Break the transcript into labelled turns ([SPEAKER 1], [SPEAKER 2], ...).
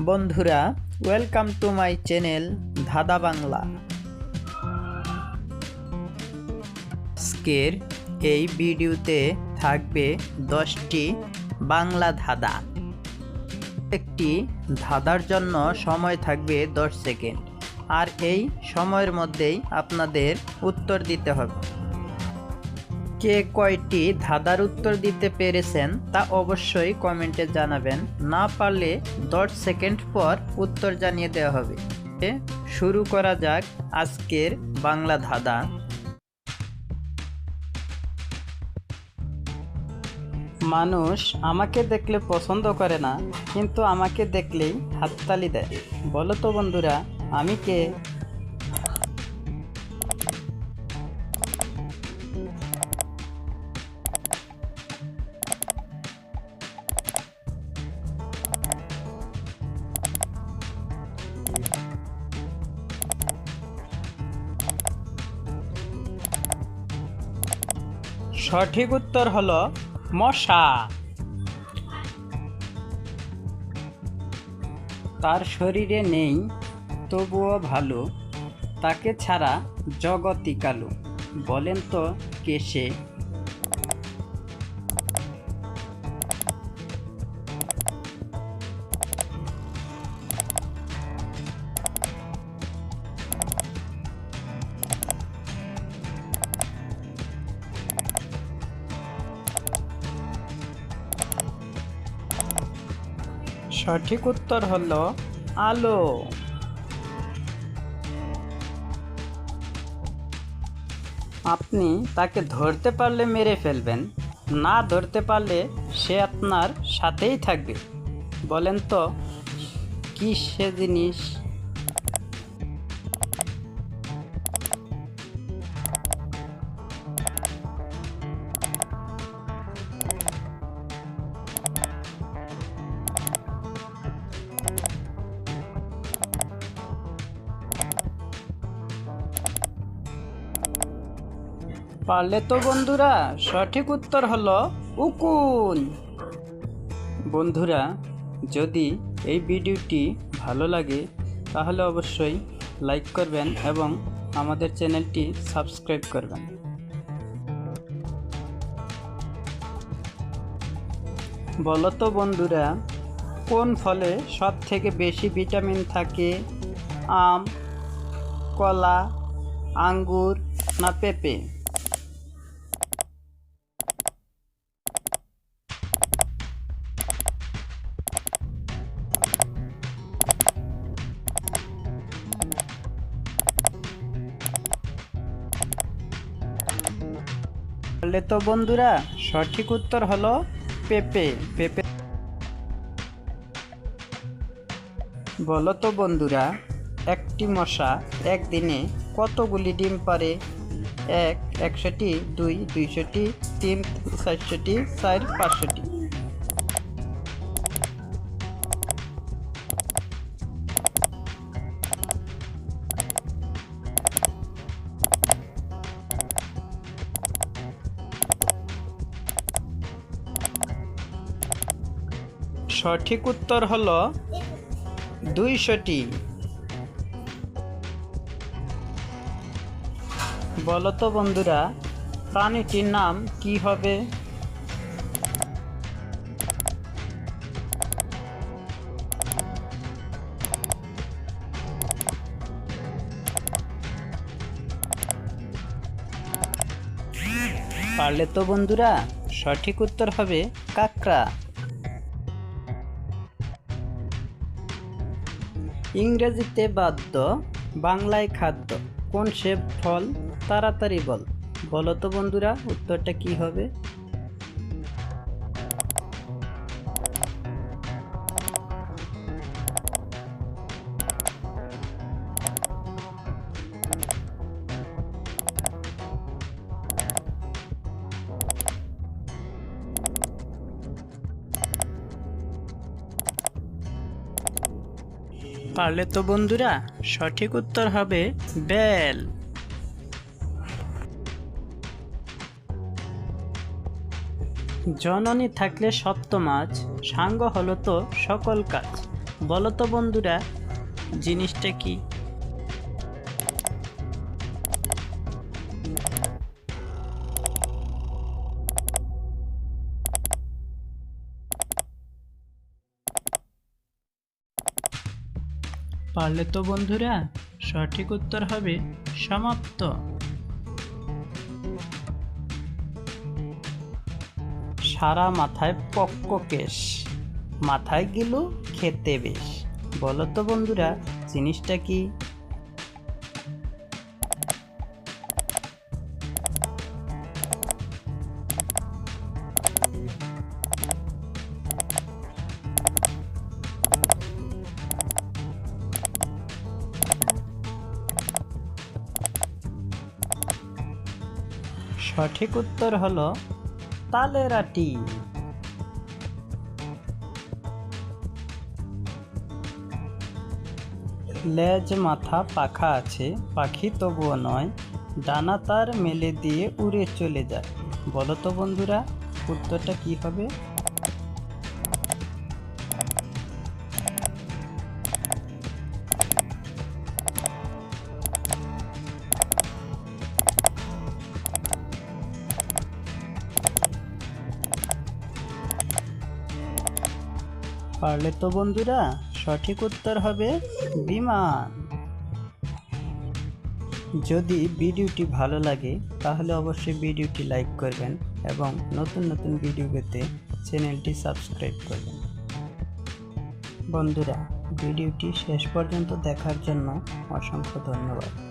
[SPEAKER 1] বন্ধুরা welcome to my channel ধাঁধা বাংলা। আজকের এই ভিডিওতে থাকবে দশটি বাংলা ধাঁধা। একটি ধাঁধার জন্য সময় থাকবে দশ সেকেন্ড। আর এই সময়ের মধ্যেই আপনাদের উত্তর দিতে হবে। কে কয়টি ধাঁধার উত্তর দিতে পেরেছেন তা অবশ্যই কমেন্টে জানাবেন। না পারলে দশ সেকেন্ড পর উত্তর জানিয়ে দেওয়া হবে। শুরু করা যাক আজকের বাংলা ধাঁধা। মানুষ আমাকে দেখলে পছন্দ করে না, কিন্তু আমাকে দেখলেই হাততালি দেয়। বলো তো বন্ধুরা, আমি কে? সঠিক উত্তর হলো মশা। তার শরীরে নেই, তবুও ভালো। তাকে ছাড়া জগতিকালু বলেন তো কে সে? সঠিক উত্তর হল আলো। আপনি তাকে ধরতে পারলে মেরে ফেলবেন, না ধরতে পারলে সে আপনার সাথেই থাকবে। বলেন তো, কী সে জিনিস? পারলে তো বন্ধুরা সঠিক উত্তর হলো উকুন। বন্ধুরা, যদি এই ভিডিওটি ভালো লাগে, তাহলে অবশ্যই লাইক করবেন এবং আমাদের চ্যানেলটি সাবস্ক্রাইব করবেন। বলো তো বন্ধুরা, কোন ফলে সব থেকে বেশি ভিটামিন থাকে? আম, কলা, আঙ্গুর না পেঁপে? তাহলে তো বন্ধুরা, সঠিক উত্তর হলো পেঁপে। পেঁপে বলো তো বন্ধুরা, একটি মশা একদিনে কতগুলি ডিম পারে? এক, একশোটি, দুই, দুইশোটি, তিন, চারশোটি, চার, পাঁচশোটি। সঠিক উত্তর হল দুইশোটি। বলতো বন্ধুরা, প্রাণীটির নাম কি হবে? পারলে তো বন্ধুরা, সঠিক উত্তর হবে কাকড়া। ইংরেজিতে বাদ্য, বাংলায় খাদ্য। কোন সে ফল? তাড়াতাড়ি বল। বলো তো বন্ধুরা, উত্তরটা কি হবে? পারলে তো বন্ধুরা, সঠিক উত্তর হবে বেল। জননী থাকলে সপ্ত মাছ, সাঙ্গ হলো তো সকল কাজ। বলো তো বন্ধুরা, জিনিসটা কি? পারলে তো বন্ধুরা, সঠিক উত্তর হবে সমাপ্ত। সারা মাথায় পক্ক কেশ, মাথায় গেল খেতে বেশ। বলো তো বন্ধুরা, জিনিসটা কি? সঠিক উত্তর হল তালেরাটি লেজ মাথা পাখা আছে, পাখি তবুও নয়, ডানা তার মেলে দিয়ে উড়ে চলে যায়। বলো তো বন্ধুরা, উত্তরটা কি হবে? পারলে তো বন্ধুরা সঠিক উত্তর হবে বিমান। যদি ভিডিওটি ভালো লাগে, তাহলে অবশ্যই ভিডিওটি লাইক করবেন এবং নতুন নতুন ভিডিও পেতে চ্যানেলটি সাবস্ক্রাইব করবেন। বন্ধুরা, ভিডিওটি শেষ পর্যন্ত দেখার জন্য অসংখ্য ধন্যবাদ।